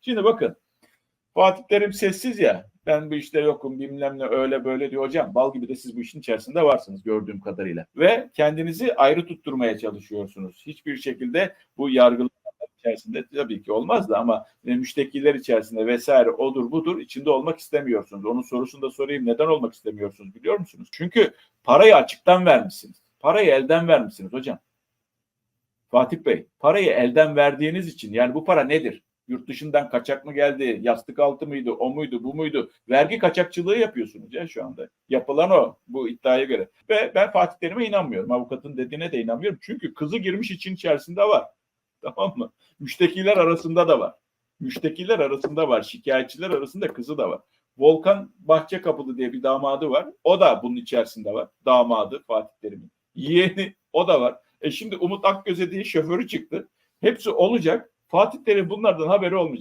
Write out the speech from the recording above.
Şimdi bakın Fatih Terim sessiz ya. Ben bu işte yokum bilmem ne öyle böyle diyor hocam. Bal gibi de siz bu işin içerisinde varsınız gördüğüm kadarıyla. Ve kendinizi ayrı tutturmaya çalışıyorsunuz. Hiçbir şekilde bu yargılar içerisinde tabii ki olmaz da ama müştekiler içerisinde vesaire odur budur içinde olmak istemiyorsunuz. Onun sorusunu da sorayım neden olmak istemiyorsunuz biliyor musunuz? Çünkü parayı açıktan vermişsiniz. Parayı elden vermişsiniz hocam. Fatih Bey, parayı elden verdiğiniz için yani bu para nedir? Yurt dışından kaçak mı geldi? Yastık altı mıydı? O muydu? Bu muydu? Vergi kaçakçılığı yapıyorsunuz ya şu anda. Yapılan o bu iddiaya göre. Ve ben Fatih Terim'e inanmıyorum. Avukatın dediğine de inanmıyorum. Çünkü kızı girmiş için içerisinde var. Tamam mı? Müştekiler arasında da var. Müştekiler arasında var. Şikayetçiler arasında kızı da var. Volkan Bahçekapılı diye bir damadı var. O da bunun içerisinde var. Damadı Fatih Terim'in. Yeğeni o da var. E şimdi Umut Akgöze diye şoförü çıktı. Hepsi olacak. Fatih Terim bunlardan haberi olmayacak.